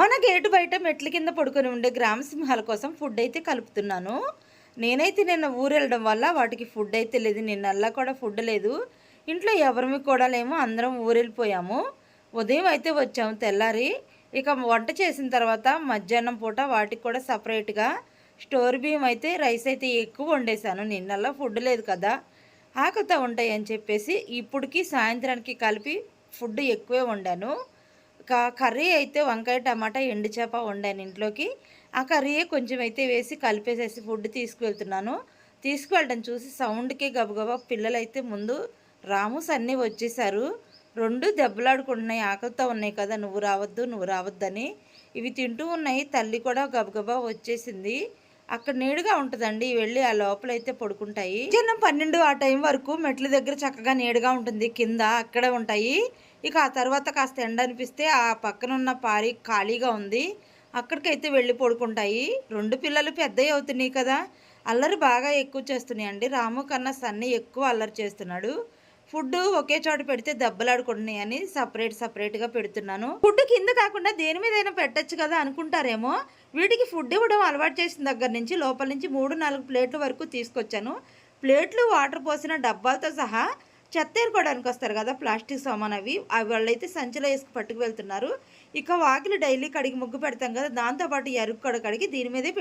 మన గేటు బయట మెట్ల కింద పడుకొని ఉండే గ్రామ సింహాల కోసం ఫుడ్ అయితే కలుపుతున్నాను. నేనైతే నిన్న ఊరు వెళ్ళడం వల్ల వాటికి ఫుడ్ అయితే లేదు. నిన్నల్లా కూడా ఫుడ్ లేదు. ఇంట్లో ఎవరిమి కూడా లేము. అందరం ఊరెళ్ళిపోయాము. ఉదయం అయితే వచ్చాము తెల్లారి. ఇక వంట చేసిన తర్వాత మధ్యాహ్నం పూట వాటికి కూడా సపరేట్గా స్టోర్ బియ్యం అయితే రైస్ అయితే ఎక్కువ వండేసాను నిన్నల్లా ఫుడ్ లేదు కదా. ఆకలితో ఉంటాయి అని చెప్పేసి ఇప్పటికి సాయంత్రానికి కలిపి ఫుడ్ ఎక్కువే వండాను. కర్రీ అయితే వంకాయ టమాటా ఎండు చేప వండాను ఇంట్లోకి. ఆ కర్రీయే కొంచెం అయితే వేసి కలిపేసేసి ఫుడ్ తీసుకువెళ్తున్నాను. తీసుకువెళ్ళడం చూసి సౌండ్కి గబగబా పిల్లలైతే ముందు రాము అన్నీ వచ్చేసారు. రెండు దెబ్బలాడుకుంటున్నాయి ఆకలితో ఉన్నాయి కదా నువ్వు రావద్దు నువ్వు రావద్దని. ఇవి తింటూ ఉన్నాయి తల్లి కూడా గబగబా వచ్చేసింది. అక్కడ నీడుగా ఉంటుందండి వెళ్ళి ఆ లోపలైతే పడుకుంటాయి. చిన్న పన్నెండు ఆ టైం వరకు మెట్ల దగ్గర చక్కగా నీడుగా ఉంటుంది కింద అక్కడే ఉంటాయి. ఇక ఆ తర్వాత కాస్త ఎండ అనిపిస్తే ఆ పక్కన ఉన్న పారి ఖాళీగా ఉంది. అక్కడికైతే వెళ్ళి పడుకుంటాయి. రెండు పిల్లలు పెద్దవి అవుతున్నాయి కదా. అల్లరి బాగా ఎక్కువ చేస్తున్నాయి అండి. రాము కన్నా సన్ని ఎక్కువ అల్లరి చేస్తున్నాడు. ఫుడ్ ఒకే చోట పెడితే దెబ్బలాడుకుంటున్నాయి అని సపరేట్ సపరేట్గా పెడుతున్నాను. ఫుడ్ కింద కాకుండా దేని మీదైనా పెట్టచ్చు కదా అనుకుంటారేమో. వీటికి ఫుడ్ ఇవ్వడం అలవాటు చేసిన దగ్గర నుంచి లోపల నుంచి మూడు నాలుగు ప్లేట్ల వరకు తీసుకొచ్చాను. ప్లేట్లు వాటర్ పోసిన డబ్బాలతో సహా చెత్త ఏరుకోవడానికి వస్తారు కదా ప్లాస్టిక్ సామాన్ అవి. అవి వాళ్ళైతే సంచిలో వేసుకు పట్టుకు వెళ్తున్నారు. ఇక వాకిలి డైలీ కడిగి ముగ్గు పెడతాం కదా దాంతోపాటు ఎరుకు కూడా కడిగి దీని మీదే